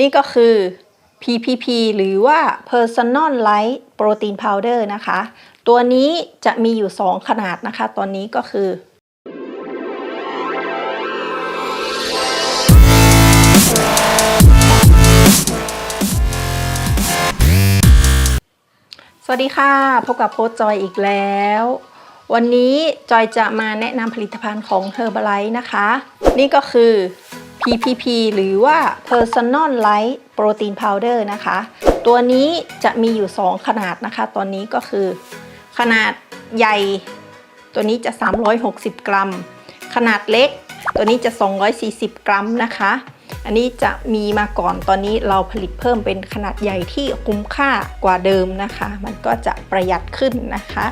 นี่ก็คือ PPP หรือว่า Personalized Protein Powder นะคะ ตัวนี้จะมีอยู่ 2 ขนาดนะคะ ตอนนี้ก็คือ สวัสดีค่ะ พบกับโค้ชจอยอีกแล้ว วันนี้จอยจะมาแนะนำผลิตภัณฑ์ของ Herbalife นะคะ นี่ก็คือ PPP หรือว่า Personalized Protein Powder นะคะ ตัวนี้จะมีอยู่ 2 ขนาดนะคะ ตอนนี้ก็คือ ขนาดใหญ่ ตัวนี้จะ 360 กรัม ขนาดเล็ก ตัวนี้จะ 240 กรัมนะคะ อันนี้จะมีมาก่อนตอนนี้เราผลิตเพิ่มเป็นขนาดใหญ่ที่คุ้มค่ากว่าเดิมนะคะ มันก็จะประหยัดขึ้นนะคะ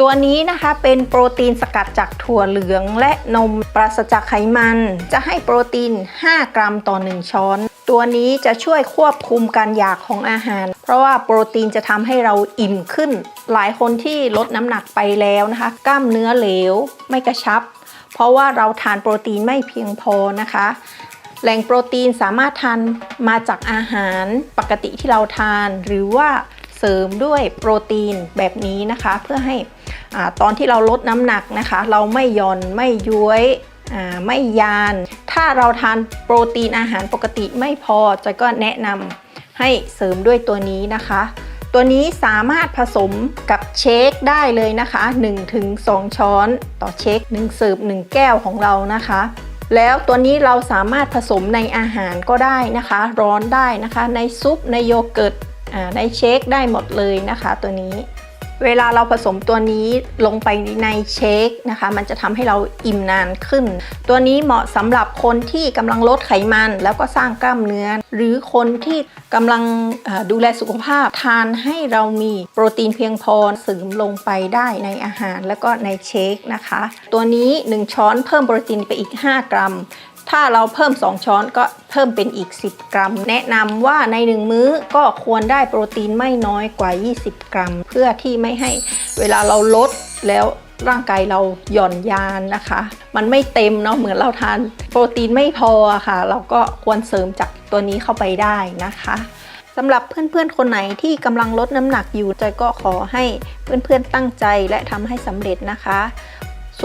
ตัวนี้นะคะเป็นโปรตีนสกัดจากถั่วเหลืองและนมปราศจากไขมัน จะให้โปรตีน 5 กรัมต่อ 1 ช้อน ตัวนี้จะช่วยควบคุมการอยากของอาหาร เพราะว่าโปรตีนจะทำให้เราอิ่มขึ้น หลายคนที่ลดน้ำหนักไปแล้วนะคะ กล้ามเนื้อเหลวไม่กระชับ เพราะว่าเราทานโปรตีนไม่เพียงพอนะคะแหล่งโปรตีนสามารถทานมาจากอาหารปกติที่เราทาน หรือว่าเสริมด้วยโปรตีนแบบนี้นะคะ เพื่อให้ อตอนที่เราลดน้ำหนักนะคะ เราไม่ย่อนไม่ย้วยไม่ยาน ถ้าเราทานโปรตีนอาหารปกติไม่พอจอยก็แนะนำให้เสริมด้วยตัวนี้นะคะ ตัวนี้สามารถผสมกับเชคได้เลยนะคะ 1-2 ช้อนต่อเชค1เสิร์ฟ1แก้วของเรานะคะแล้วตัวนี้เราสามารถผสมในอาหารก็ได้นะคะ ร้อนได้นะคะ ในซุปในโยเกิร์ตในเชคได้หมดเลยนะคะ ตัวนี้ เวลาเราผสมตัวนี้ลงไปในเชคนะคะ มันจะทำให้เราอิ่มนานขึ้น ตัวนี้เหมาะสำหรับคนที่กำลังลดไขมันแล้วก็สร้างกล้ามเนื้อ หรือคนที่กำลังดูแลสุขภาพ ทานให้เรามีโปรตีนเพียงพอเสริมลงไปได้ในอาหารแล้วก็ในเชคนะคะ ตัวนี้ 1 ช้อนเพิ่มโปรตีนไปอีก 5 กรัม ถ้าเราเพิ่ม 2 ช้อนก็เพิ่มเป็นอีก 10 กรัม แนะนำว่าใน 1 มื้อก็ควรได้โปรตีนไม่น้อยกว่า 20 กรัม เพื่อที่ไม่ให้เวลาเราลดแล้วร่างกายเราหย่อนยานนะคะ มันไม่เต็มเนาะเหมือนเราทานโปรตีนไม่พอค่ะ เราก็ควรเสริมจากตัวนี้เข้าไปได้นะคะสำหรับเพื่อนๆ คนไหนที่กำลังลดน้ำหนักอยู่จอยก็ขอให้เพื่อนๆตั้งใจและทำให้สำเร็จนะคะ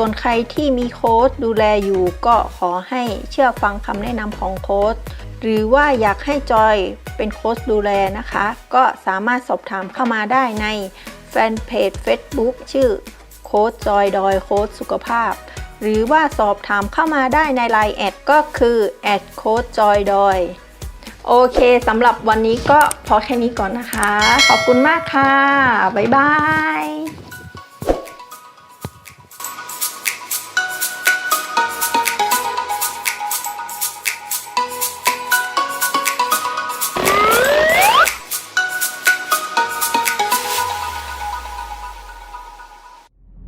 ส่วนใครที่มีโค้ชดูแลอยู่ก็ขอให้เชื่อฟังคำแนะนำของโค้ชหรือว่าอยากให้จอยเป็นโค้ชดูแลนะคะ ก็สามารถสอบถามเข้ามาได้ในแฟนเพจ Facebook ชื่อโค้ชจอยดอยโค้ชสุขภาพ หรือว่าสอบถามเข้ามาได้ใน Line แอดก็คือแอดโค้ชจอยดอยโอเคสำหรับวันนี้ก็พอแค่นี้ก่อนนะคะ ขอบคุณมากค่ะ บ๊ายบาย